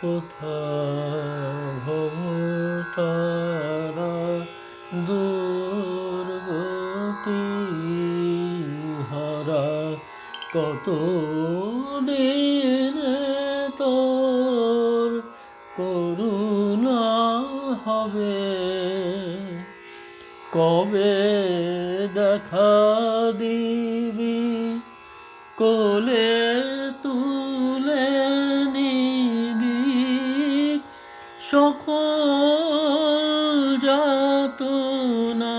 কোথা কত দিন তোর করুণা হবে? কবে দেখা দিবি কোলে সকল যাতনা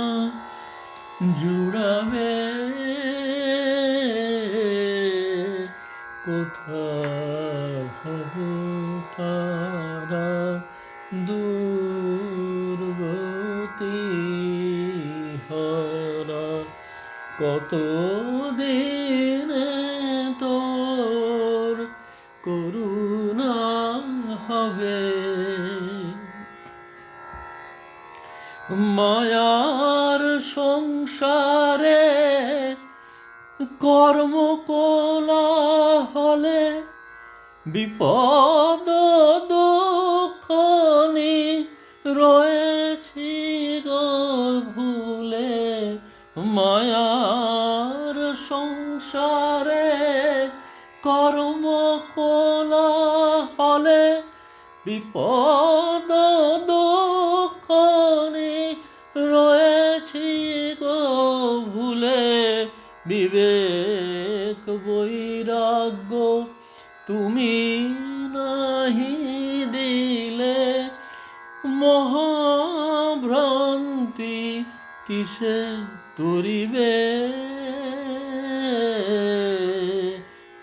জুড়াবে কোথা হব তারা দুর্গতি হারা। কত দিন তোর করুণা হবে? মায়ার সংসারে কর্ম হলে বিপদ দুঃখনি রয়েছি ভুলে। মায়ার সংসারে কর্ম হলে বিপদ বিবেক বৈরাগ্য তুমি নাহি দিলে মহাভ্রান্তি কিসে তরিবে?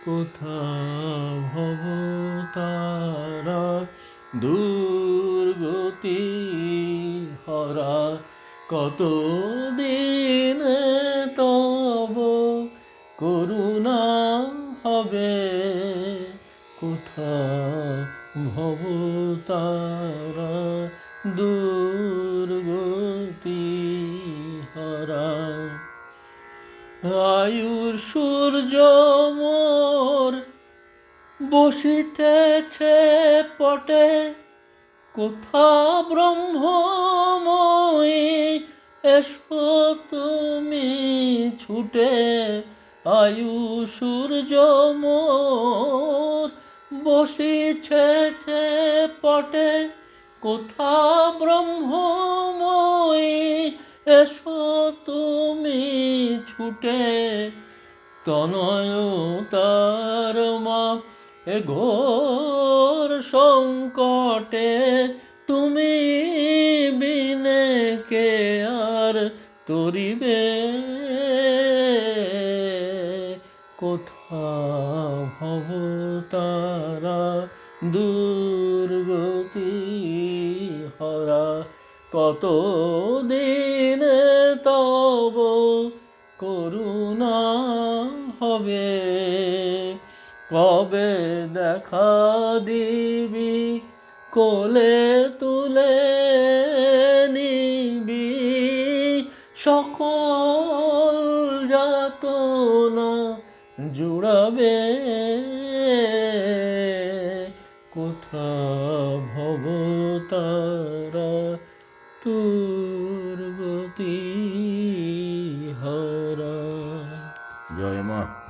কোথা ভব দুর্গতি হরা কত দিন হবে কোথা ভব তারা দুর্গতি হারা? আয়ুর সূর্য মোর বসিতেছে পটে কোথা ব্রহ্মময়ী এসো তুমি ছুটে? আয়ু সূর্য বসিছে পটে কোথা ব্রহ্মময়ী এসো তুমি ছুটে। তনয় তার মা, এ ঘোর সংকটে তুমি বিনে কে আর তরিবে। কোথা ভব তারা দুর্গতি হরা। কত দিন তব করুণা হবে, কবে দেখা দিবি, কোলে তুলে নিবি। সকল জুড়াবে। কোথা ভবতারা তুই